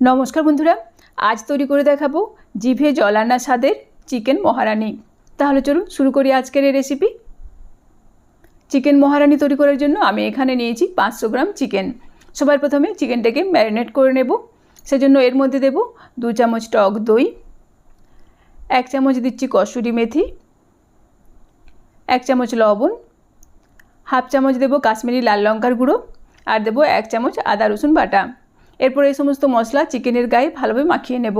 নমস্কার বন্ধুরা, আজ তৈরি করে দেখাবো জিভে জল আনা স্বাদের চিকেন মহারানি। তাহলে চলুন শুরু করি আজকের এই রেসিপি চিকেন মহারানি তৈরি করার জন্য আমি এখানে নিয়েছি পাঁচশো গ্রাম চিকেন। সবার প্রথমে চিকেনটাকে ম্যারিনেট করে নেব। সেজন্য এর মধ্যে দেব দু চামচ টক দই, এক চামচ দিচ্ছি কসুরি মেথি, এক চামচ লবণ, হাফ চামচ দেব কাশ্মীরি লাল লঙ্কার গুঁড়ো, আর দেবো এক চামচ আদা রসুন বাটা। এরপর এই সমস্ত মশলা চিকেনের গায়ে ভালোভাবে মাখিয়ে নেব।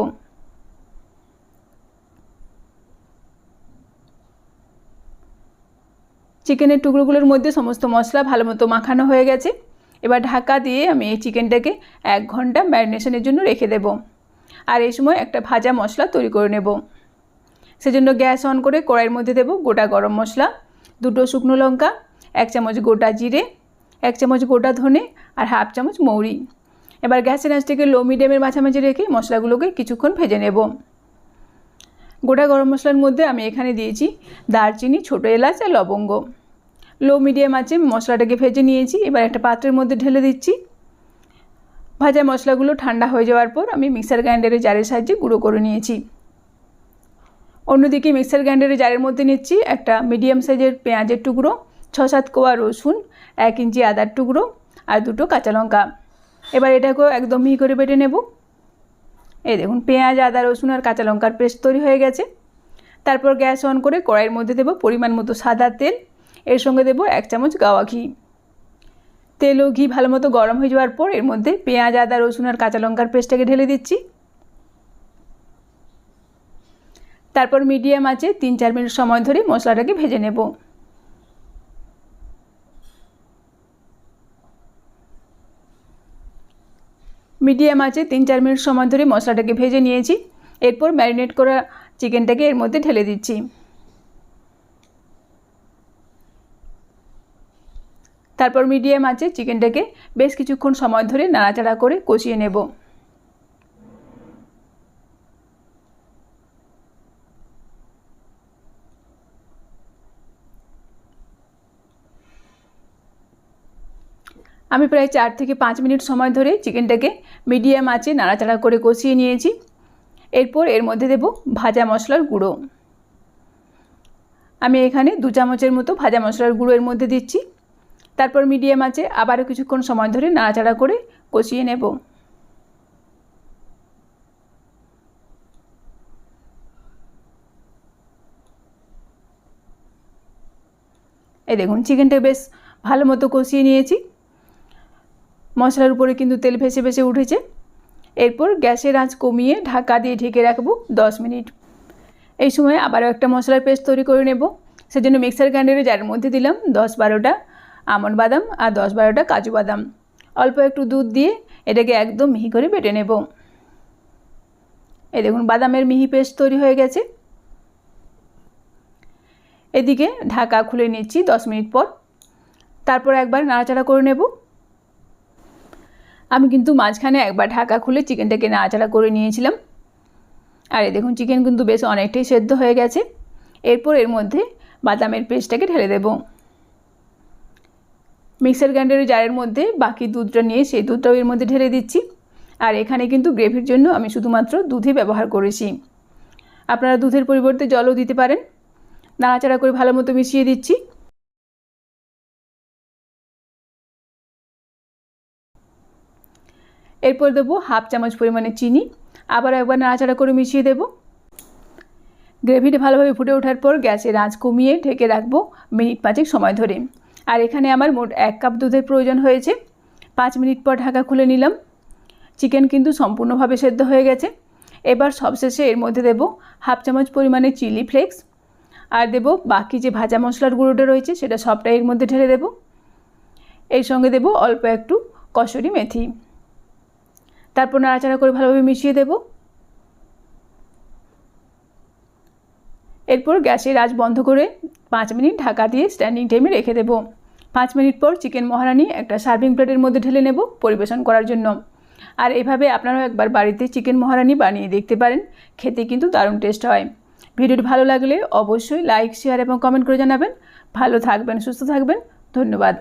চিকেনের টুকরোগুলোর মধ্যে সমস্ত মশলা ভালো মতো মাখানো হয়ে গেছে। এবার ঢাকা দিয়ে আমি এই চিকেনটাকে এক ঘণ্টা ম্যারিনেশনের জন্য রেখে দেব আর এই সময় একটা ভাজা মশলা তৈরি করে নেব। সেজন্য গ্যাস অন করে কড়াইয়ের মধ্যে দেব গোটা গরম মশলা, দুটো শুকনো লঙ্কা, এক চামচ গোটা জিরে, এক চামচ গোটা ধনে আর হাফ চামচ মৌরি। এবার গ্যাসের আঁচটাকে লো মিডিয়ামের মাঝামাঝি রেখে মশলাগুলোকে কিছুক্ষণ ভেজে নেব। গোটা গরম মশলার মধ্যে আমি এখানে দিয়েছি দারচিনি, ছোটো এলাচ আর লবঙ্গ। লো মিডিয়াম আছে মশলাটাকে ভেজে নিয়েছি, এবার একটা পাত্রের মধ্যে ঢেলে দিচ্ছি। ভাজা মশলাগুলো ঠান্ডা হয়ে যাওয়ার পর আমি মিক্সার গ্রাইন্ডারের জারের সাহায্যে গুঁড়ো করে নিয়েছি। অন্যদিকে মিক্সার গ্রাইন্ডারের জারের মধ্যে নিচ্ছি একটা মিডিয়াম সাইজের পেঁয়াজের টুকরো, ছ সাত কোয়া রসুন, এক ইঞ্চি আদার টুকরো আর দুটো কাঁচা লঙ্কা। এবার এটাকেও একদম মিহি করে বেটে নেব। এই দেখুন, পেঁয়াজ, আদা, রসুন আর কাঁচা লঙ্কার পেস্ট তৈরি হয়ে গেছে। তারপর গ্যাস অন করে কড়াইয়ের মধ্যে দেবো পরিমাণ মতো সাদা তেল। এর সঙ্গে দেবো এক চামচ গাওয়া ঘি। তেল ও ঘি ভালো মতো গরম হয়ে যাওয়ার পর এর মধ্যে পেঁয়াজ, আদা, রসুন আর কাঁচা লঙ্কার পেস্টটাকে ঢেলে দিচ্ছি। তারপর মিডিয়াম আছে তিন চার মিনিট সময় ধরে মশলাটাকে ভেজে নেব। মিডিয়াম আছে, তিন চার মিনিট সময় ধরে মশলাটাকে ভেজে নিয়েছি। এরপর ম্যারিনেট করা চিকেনটাকে এর মধ্যে ঢেলে দিচ্ছি। তারপর মিডিয়াম আছে, চিকেনটাকে বেশ কিছুক্ষণ সময় ধরে নাড়াচাড়া করে কষিয়ে নেব। আমি প্রায় চার থেকে পাঁচ মিনিট সময় ধরে চিকেনটাকে মিডিয়াম আঁচে নাড়াচাড়া করে কষিয়ে নিয়েছি। এরপর এর মধ্যে দেব ভাজা মশলার গুঁড়ো। আমি এখানে দু চামচের মতো ভাজা মশলার গুঁড়ো এর মধ্যে দিচ্ছি। তারপর মিডিয়াম আছে আবারও কিছুক্ষণ সময় ধরে নাড়াচাড়া করে কষিয়ে নেব। এই দেখুন, চিকেনটা বেশ ভালো মতো কষিয়ে নিয়েছি। মশলার উপরে কিন্তু তেল ভেসে ভেসে উঠেছে। এরপর গ্যাসের আঁচ কমিয়ে ঢাকা দিয়ে ঢেকে রাখব দশ মিনিট। এই সময় আবারও একটা মশলার পেস্ট তৈরি করে নেব। সেজন্য মিক্সার গ্রাইন্ডারে যার মধ্যে দিলাম দশ বারোটা আমন্ড বাদাম আর দশ বারোটা কাজু বাদাম। অল্প একটু দুধ দিয়ে এটাকে একদম মিহি করে বেটে নেব। এই দেখুন, বাদামের মিহি পেস্ট তৈরি হয়ে গেছে। এদিকে ঢাকা খুলে নিচ্ছি দশ মিনিট পর। তারপর একবার নাড়াচাড়া করে নেব। আমি কিন্তু মাঝখানে একবার ঢাকা খুলে চিকেনটাকে নাড়াচাড়া করে নিয়েছিলাম। আর এই দেখুন, চিকেন কিন্তু বেশ অনেকটাই সেদ্ধ হয়ে গেছে। এরপর এর মধ্যে বাদামের পেস্টটাকে ঢেলে দেব। মিক্সার গ্রাইন্ডারের জারের মধ্যে বাকি দুধটা নিয়ে সেই দুধটাও এর মধ্যে ঢেলে দিচ্ছি। আর এখানে কিন্তু গ্রেভির জন্য আমি শুধুমাত্র দুধই ব্যবহার করেছি। আপনারা দুধের পরিবর্তে জলও দিতে পারেন। নাড়াচাড়া করে ভালো মতো মিশিয়ে দিচ্ছি। এরপর দেবো হাফ চামচ পরিমাণে চিনি। আবার একবার নাড়াচাড়া করে মিশিয়ে দেবো। গ্রেভিটা ভালোভাবে ফুটে ওঠার পর গ্যাসের আঁচ কমিয়ে ঢেকে রাখব মিনিট পাঁচেক সময় ধরে। আর এখানে আমার মোট এক কাপ দুধের প্রয়োজন হয়েছে। পাঁচ মিনিট পর ঢাকা খুলে নিলাম। চিকেন কিন্তু সম্পূর্ণভাবে সেদ্ধ হয়ে গেছে। এবার সবশেষে এর মধ্যে দেব হাফ চামচ পরিমাণে চিলি ফ্লেক্স। আর দেব বাকি যে ভাজা মশলার গুঁড়োটা রয়েছে, সেটা সবটাই এর মধ্যে ঢেলে দেব। এর সঙ্গে দেব অল্প একটু কসুরি মেথি। তারপর নাড়াচাড়া করে ভালোভাবে মিশিয়ে দেব। এরপর গ্যাসের আঁচ বন্ধ করে পাঁচ মিনিট ঢাকা দিয়ে স্ট্যান্ডিং টাইমে রেখে দেব। পাঁচ মিনিট পর চিকেন মহারানি একটা সার্ভিং প্লেটের মধ্যে ঢেলে নেব পরিবেশন করার জন্য। আর এভাবে আপনারাও একবার বাড়িতে চিকেন মহারানি বানিয়ে দেখতে পারেন, খেতে কিন্তু দারুণ টেস্ট হয়। ভিডিওটি ভালো লাগলে অবশ্যই লাইক শেয়ার এবং কমেন্ট করে জানাবেন। ভালো থাকবেন, সুস্থ থাকবেন, ধন্যবাদ।